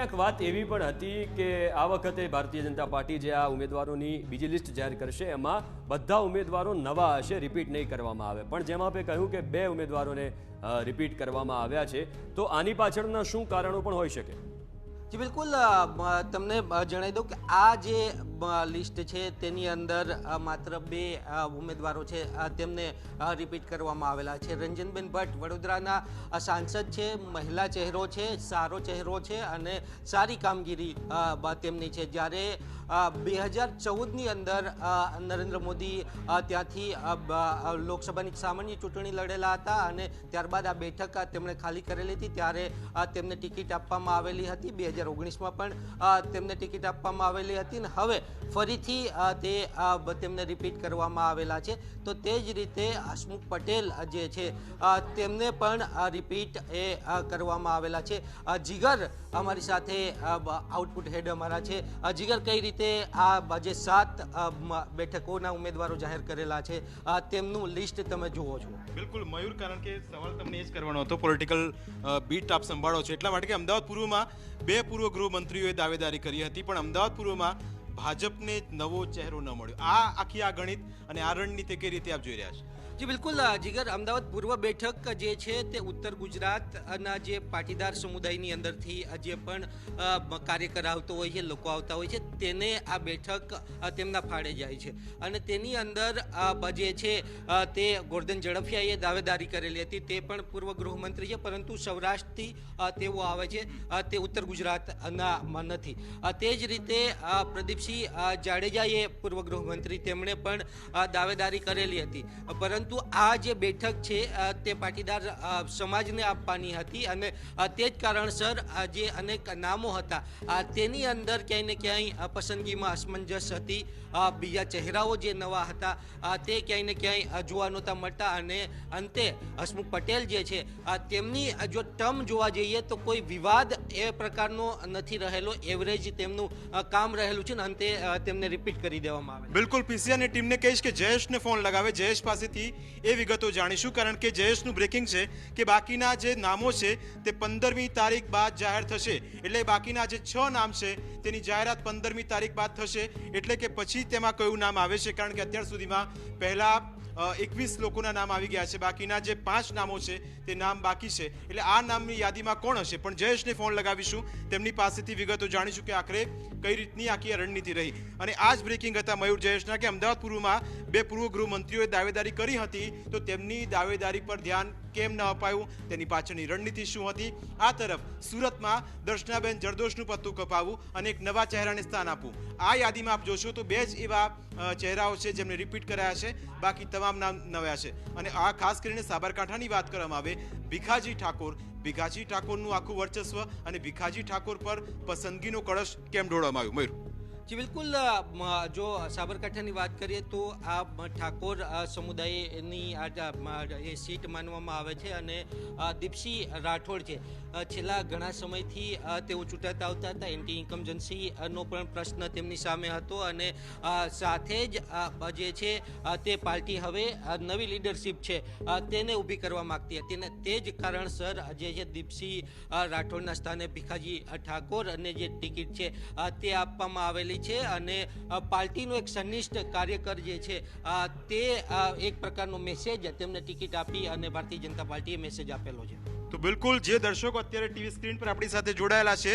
ક્યાંક વાત એવી પણ હતી કે આ વખતે ભારતીય જનતા પાર્ટી જે આ ઉમેદવારોની બીજી લિસ્ટ જાહેર કરશે, એમાં બધા ઉમેદવારો નવા હશે રિપીટ નહીં કરવામાં આવે. પણ જેમાં આપે કહ્યું કે બે ઉમેદવારોને રિપીટ કરવામાં આવ્યા છે, તો આની પાછળના શું કારણો પણ હોઈ શકે? જી, બિલકુલ તમને જણાવી દઉં કે આ જે લિસ્ટ છે, તેની અંદર માત્ર બે ઉમેદવારો છે તેમને રિપીટ કરવામાં આવેલા છે. રંજનબેન ભટ્ટ વડોદરાના સાંસદ છે, મહિલા ચહેરો છે, સારો ચહેરો છે અને સારી કામગીરી તેમની છે. જ્યારે બે હજાર ચૌદની અંદર નરેન્દ્ર મોદી ત્યાંથી લોકસભાની સામાન્ય ચૂંટણી લડેલા હતા અને ત્યારબાદ આ બેઠક તેમણે ખાલી કરેલી હતી, ત્યારે તેમને ટિકિટ આપવામાં આવેલી હતી. બે હજાર ઓગણીસમાં પણ તેમને ટિકિટ આપવામાં આવેલી હતી અને હવે ફરીથી તે તેમને રિપીટ કરવામાં આવેલા છે. તો તે જ રીતે હસમુખ પટેલ જે છે તેમને પણ રિપીટ એ કરવામાં આવેલા છે. જીગર અમારી સાથે આઉટપુટ હેડ અમારા છે. જીગર કઈ રીતે આ જે સાત બેઠકોના ઉમેદવારો જાહેર કરેલા છે તેમનું લિસ્ટ તમે જુઓ છો. બિલકુલ, મયુર, કારણ કે સવાલ તમને એ જ કરવાનો હતો પોલિટિકલ બીટ આપ સંભાળો છો. એટલા માટે કે અમદાવાદ પૂર્વમાં બે પૂર્વ ગૃહમંત્રીઓએ દાવેદારી કરી હતી, પણ અમદાવાદ પૂર્વમાં ભાજપને નવો ચહેરો ન મળ્યો. આ આખી આ ગણિત અને આ રણનીતિ કઈ રીતે આપ જોઈ રહ્યા છો? જી, બિલકુલ જીગર, અમદાવાદ પૂર્વ બેઠક જે છે તે ઉત્તર ગુજરાતના જે પાટીદાર સમુદાયની અંદરથી જે પણ કાર્યકર આવતો હોય છે, લોકો આવતા હોય છે, તેને આ બેઠક તેમના ફાળે જાય છે. અને તેની અંદર જે છે તે ગોરધન ઝડફિયાએ દાવેદારી કરેલી હતી, તે પણ પૂર્વ ગૃહમંત્રી છે, પરંતુ સૌરાષ્ટ્રથી તેઓ આવે છે તે ઉત્તર ગુજરાતનામાં નથી. તે જ રીતે પ્રદીપસિંહ જાડેજાએ પૂર્વ ગૃહમંત્રી, તેમણે પણ દાવેદારી કરેલી હતી. પરંતુ આ જે બેઠક છે તે પાટીદાર સમાજને આપવાની હતી અને તે જ કારણસર જે અનેક નામો હતા તેની અંદર ક્યાંય ને ક્યાંય પસંદગીમાં અસમંજસ હતી. બીજા ચહેરાઓ જે નવા હતા તે ક્યાંય ને ક્યાંય જોવા નહોતા મળતા અને અંતે હસમુખ પટેલ જે છે તેમની જો ટર્મ જોવા જઈએ તો કોઈ વિવાદ એ પ્રકારનો નથી રહેલો, એવરેજ તેમનું કામ રહેલું છે ને અંતે તેમને રિપીટ કરી દેવામાં આવે. બિલકુલ, પીસીઆરની ટીમને કહીશ કે જયેશને ફોન લગાવે, જયેશ પાસેથી એ વિગતો જાણીશું, કારણ કે જયેશનું બ્રેકિંગ છે કે બાકીના જે નામો છે તે પંદરમી તારીખ બાદ જાહેર થશે. એટલે બાકીના જે છ નામ છે તેની જાહેરાત પંદરમી તારીખ બાદ થશે. એટલે કે પછી તેમાં કયું નામ આવે છે? કારણ કે અત્યાર સુધીમાં પહેલા એકવીસ લોકોના નામ આવી ગયા છે. બાકીના જે પાંચ નામો છે, તે નામ બાકી છે. એટલે આ નામની યાદીમાં કોણ હશે? પણ જયેશને ફોન લગાવીશું. તેમની પાસેથી વિગતો જાણીશું કે આખરે કઈ રીતની આખી રણનીતિ રહી. અને આ જ બ્રેકિંગ હતા મયુર જયેશના કે અમદાવાદ પૂર્વમાં બે પૂર્વ ગૃહમંત્રીઓએ દાવેદારી કરી હતી. તો તેમની દાવેદારી પર ધ્યાન કેમ ન અપાયું? તેની પાછળની રણનીતિ શું હતી? આ તરફ સુરતમાં દર્શનાબેન જરદોશનું પત્તું કપાવવું અને એક નવા ચહેરાને સ્થાન આપવું. આ યાદીમાં આપ જોશો તો બે જ એવા ચહેરાઓ છે જેમને રિપીટ કરાયા છે. બાકી તમામ નામ નવ્યા છે. અને આ ખાસ કરીને સાબરકાંઠાની વાત કરવામાં આવે, ભીખાજી ઠાકોર, ભીખાજી ઠાકોરનું આખું વર્ચસ્વ અને ભીખાજી ઠાકોર પર પસંદગીનો કળશ કેમ ઢોળવામાં આવ્યું? મયુર. જી, બિલકુલ જો સાબરકાંઠાની વાત કરીએ તો આ ઠાકોર સમુદાયની એ સીટ માનવામાં આવે છે અને દીપસી રાઠોડ છે. છેલ્લા ઘણા સમયથી તેઓ ચૂંટાતા આવતા હતા. એન્ટી ઇન્કમજન્સી નો પણ પ્રશ્ન તેમની સામે હતો અને સાથે જ જે છે તે પાર્ટી હવે નવી લીડરશિપ છે તેને ઊભી કરવા માગતી હતી અને તે જ કારણસર જે છે, દીપસી રાઠોડના સ્થાને ભીખાજી ઠાકોર અને જે ટિકિટ છે તે આપવામાં આવેલી છે અને પાર્ટીનો એક સનિષ્ઠ કાર્યકર જે છે તે એક પ્રકારનો મેસેજ તેમને ટિકિટ આપી અને ભારતીય જનતા પાર્ટીએ મેસેજ આપેલો છે. તો બિલકુલ, જે દર્શકો અત્યારે ટીવી સ્ક્રીન પર આપણી સાથે જોડાયેલા છે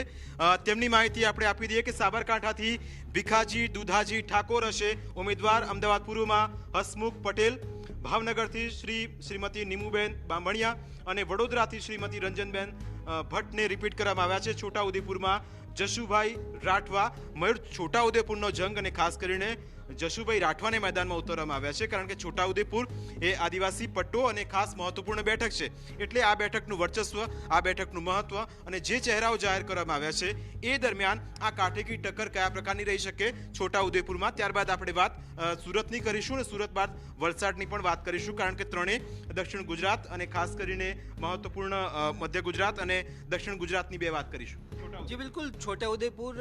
તેમની માહિતી આપણે આપી દઈએ કે સાબરકાંઠાથી ભીખાજી, દુધાજી ઠાકોર હશે ઉમેદવાર અમદાવાદ પૂર્વમાં હસમુખ પટેલ, ભાવનગરથી શ્રી, શ્રીમતી નીમુબેન બાંભણિયા અને વડોદરાથી શ્રીમતી રંજનબેન ભટ્ટને રિપીટ કરવામાં આવ્યા છે છોટાઉદેપુરમાં. જશુભાઈ રાઠવા, મયુર છોટાઉદેપુરનો જંગ અને ખાસ કરીને જશુભાઈ રાઠવાને મેદાનમાં ઉતરવામાં આવ્યા છે કારણ કે છોટાઉદેપુર એ આદિવાસી પટ્ટો અને ખાસ મહત્વપૂર્ણ બેઠક છે. એટલે આ બેઠકનું વર્ચસ્વ, આ બેઠકનું મહત્વ અને જે ચહેરાઓ જાહેર કરવામાં આવ્યા છે એ દરમિયાન આ કાઠેકી ટક્કર કયા પ્રકારની રહી શકે છોટાઉદેપુરમાં. ત્યારબાદ આપણે વાત સુરતની કરીશું અને સુરત બાદ વલસાડની પણ વાત કરીશું કારણ કે ત્રણેય દક્ષિણ ગુજરાત અને ખાસ કરીને મહત્વપૂર્ણ મધ્ય ગુજરાત અને અને દક્ષિણ ગુજરાતની બે વાત કરીશું. જી, બિલકુલ. છોટાઉદેપુર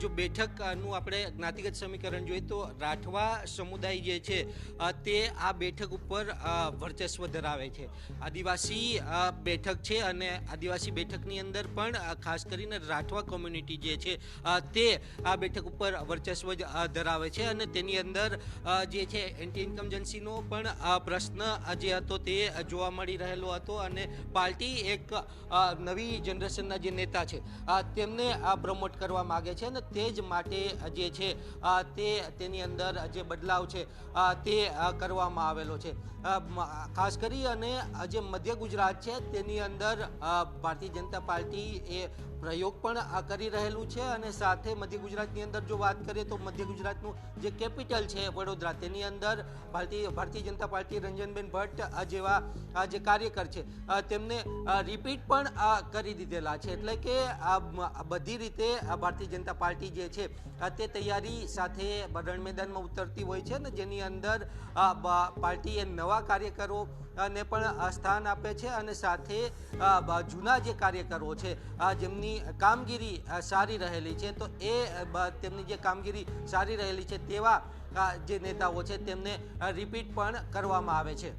જો બેઠકનું આપણે જ્ઞાતિગત સમીકરણ જોઈએ તો રાઠવા સમુદાય જે છે તે આ બેઠક ઉપર વર્ચસ્વ ધરાવે છે. આદિવાસી બેઠક છે અને આદિવાસી બેઠકની અંદર પણ ખાસ કરીને રાઠવા કોમ્યુનિટી જે છે તે આ બેઠક ઉપર વર્ચસ્વ ધરાવે છે અને તેની અંદર જે છે એન્ટી ઇન્કમજન્સીનો પણ પ્રશ્ન જે હતો તે જોવા મળી રહેલો હતો અને પાર્ટી એક નવી જનરેશનના જે નેતા છે તેમને આ પ્રમોટ કરવા માગે છે અને તે જ માટે જે છે તે તેની અંદર જે બદલાવ છે તે કરવામાં આવેલો છે. ખાસ કરી અને જે મધ્ય ગુજરાત છે, તેની અંદર ભારતીય જનતા પાર્ટી એ પ્રયોગ પણ કરી રહેલું છે અને સાથે મધ્ય ગુજરાતની અંદર જો વાત કરીએ તો મધ્ય ગુજરાતનું જે કેપિટલ છે વડોદરા, તેની અંદર ભારતીય ભારતીય જનતા પાર્ટી રંજનબેન ભટ્ટ જેવા જે કાર્યકર છે તેમને રિપીટ પણ કરી દીધેલા છે. એટલે કે આ બધી રીતે ભારતીય જનતા પાર્ટી જે છે તે તૈયારી સાથે રણ મેદાનમાં ઉતરતી હોય છે ને જેની અંદર પાર્ટીએ નવા કાર્યકરો ને પણ સ્થાન આપે છે અને સાથે જૂના જે કાર્યકરો છે જેમની કામગીરી સારી રહેલી છે, તો એ તેમની જે કામગીરી સારી રહેલી છે તેવા જે નેતાઓ છે તેમને રિપીટ પણ કરવામાં આવે છે.